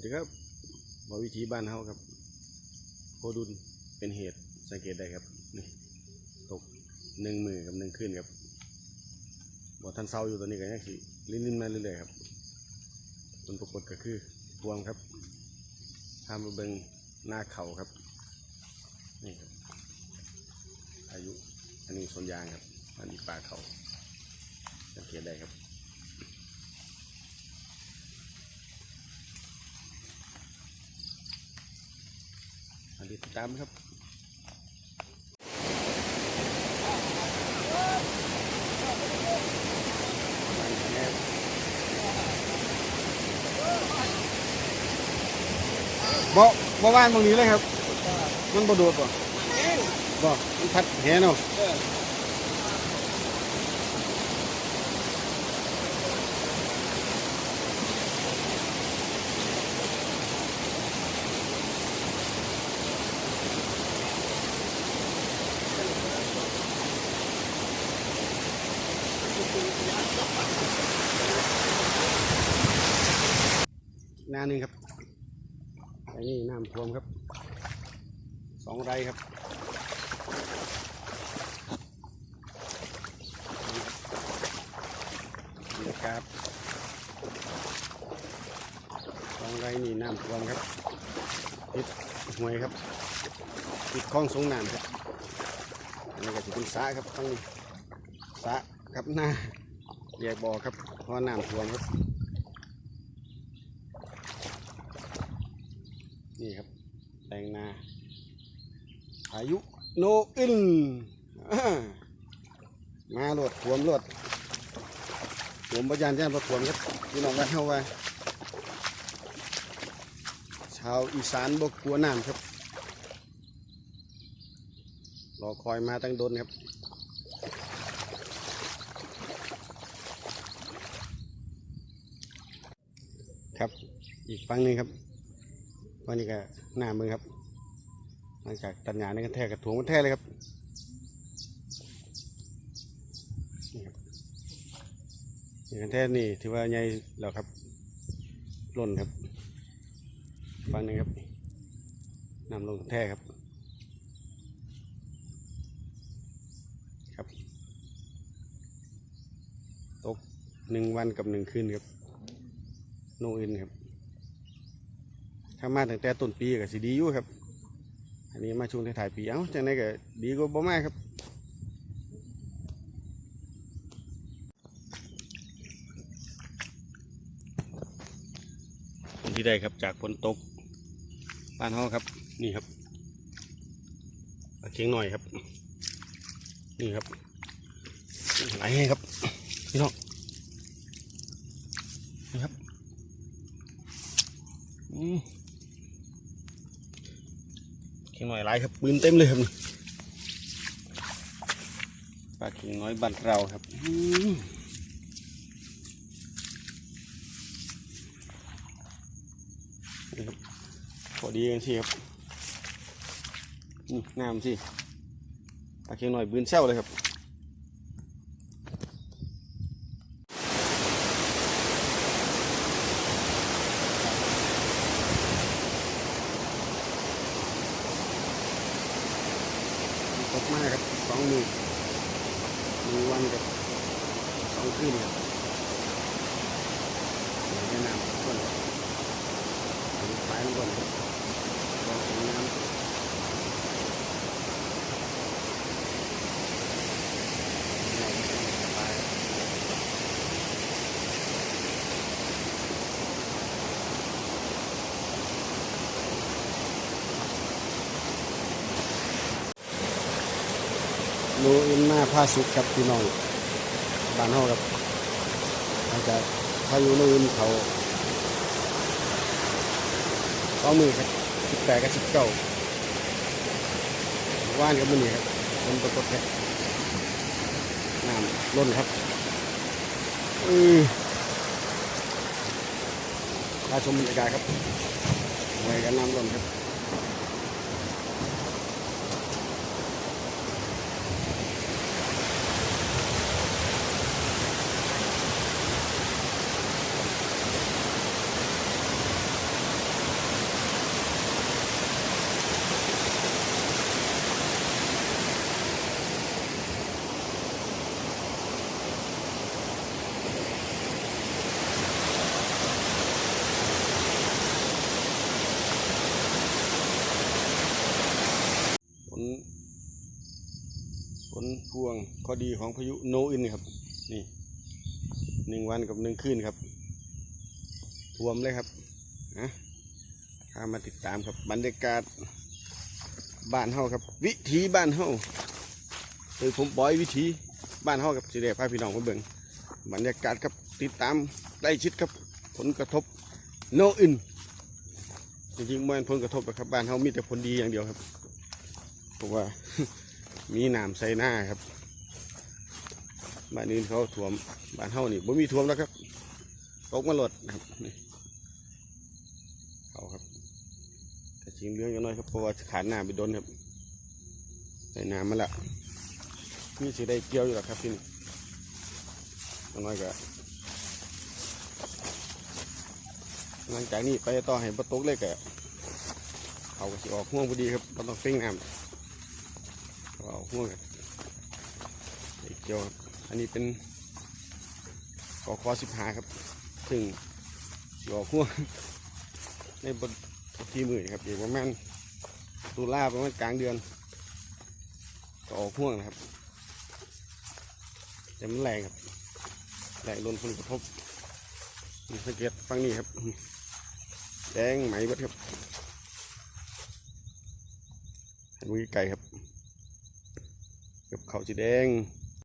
วัสดีครับบวิธีบ้านเฮาครับโคดุลเป็นเหตุสังเกตได้ครับนี่ตกหนึ่งมือกับหนึ่งขึ้นครับบ่ทันเศร้าอยู่ตอนนี้ก็ยังสิลิ้นๆมาเรื่อยๆครับผลปรากฏก็คือพวงครับทำมาเบิงหน้าเข่าครับนี่ครับ อายุอันนี้สวนยางครับอันนี้ป่าเขาสังเกตได้ครับ อันนี้ ติดตามครับบ่บ่ว่านตรงนี้เลยครับ มันบ่โดดบ่บ่มันพัดแหเนาะ หน้าหนึงครับไอันนี้น้ำท่วมครับ สองไรครับนี่ครับสองไรนี่น้ำท่วมครับติดห่วยครับติดคลองสงน้ำครับอันนี้ก็จะเป็นสะครับต้งสะครับหน้า แยกบ่อครับเพราะน้ำท่วมครับ นี่ครับแตงนาอายุโนอินมาโหลดขวมโหลดขวมประยานแจ้งประขวมครับพี่น้องบ้านเฮาว่าชาวอีสานบกกลัวน้ำครับ รอคอยมาตั้งโดนครับ ครับ อีกฝั่งหนึ่งครับวันนี้ก็หน้ามือครับหลังจากตัดหญ้าในกันแทกกับถุงกันแท้เลยครับนี่ครับนี่กันแท้นี่ถือว่าใหญ่แล้วครับล้นครับฟังหนึ่งครับนำลงกันแท้ครับครับ ตกหนึ่งวันกับหนึ่งคืนครับ โนอินครับถ้ามาตั้งแต่ต้นปีก็สิดีอยู่ครับ อันนี้มาช่วงท้ายปีเอ้าจังไดก็ดีกว่าบ่มาครับผลที่ได้ครับจากฝนตกบ้านเฮาครับ นี่ครับเคียงหน่อยครับ นี่ครับไหลให้ครับพี่น้องนี่ครับ เข่งน้อยหลายครับปืนเต็มเลยครับนี่ปลาเข่งน้อยบ้านเราครับอืมนี่ครับพอดีกันสิครับนี่น้ำสิปลาเข่งน้อยบืนเช่าเลยครับ มากครับสองมือหนึ่งวันกับสองคืนครับเดี๋ยวแนะนำก่อนไปลงก่อนครับลองส่งน้ำไป โนอินมาผ้าสุกครับพี่น้องบ้านเฮาครับหลังจากพายุโนอินเขาสองมือครับสิบแปดกับสิบเก้าว่านกับมือนี่ครับมันปรากฏครับน้ำล้นครับอือมาชมบรรยากาศครับไว้กันน้ำล้นครับ พวงข้อดีของพายุโนอินครับ นี่หนึ่งวันกับหนึ่งคืนครับท่วมเลยครับนะพามาติดตามครับบรรยากาศบ้านเฮาครับ วิถีบ้านเฮาโดยผมบอยวิถีบ้านเฮากับสิเดพาพี่น้องมาเบิ่งบรรยากาศครับติดตามใกล้ชิดครับ ผลกระทบโนอินจริงๆม่เป็นผลกระทบกครับบ้านเฮามีแต่ผลดีอย่างเดียวครับเพราะว่า มีน้ำใส่หน้าครับ บ้านอื่นเขาท่วม บ้านเฮานี่บ่มีท่วมแล้วครับตกมาหลดครับนี่เขาครับแต่ชิงเรื่องกันหน่อยครับเพราะว่าขาดน้ำไปโดนครับใส่น้ำมาละมีสิได้เกี่ยวอยู่แล้วครับที่นี่ย่างน้อยก็หลังจากนี้ไปต่อให้ประตกเลยก็เขาก็สิออกห่วงพอดีครับบ่ต้องเฟ้งน้ำ เอาห่วงกันไอ้เกี่ยวอันนี้เป็นกอคอสิบหาครับซึ่งสิอกห่วงในบนที่มือนี่ครับอยู่ประมาณตุลาประมาณกลางเดือนก็ออกห่วงนะครับแต่มันแรงครับแรงโดนผลกระทบสังเกตฟังนี่ครับ แดงไหมเบัดครับให้มือไก่ครับ กับเขาสีแดง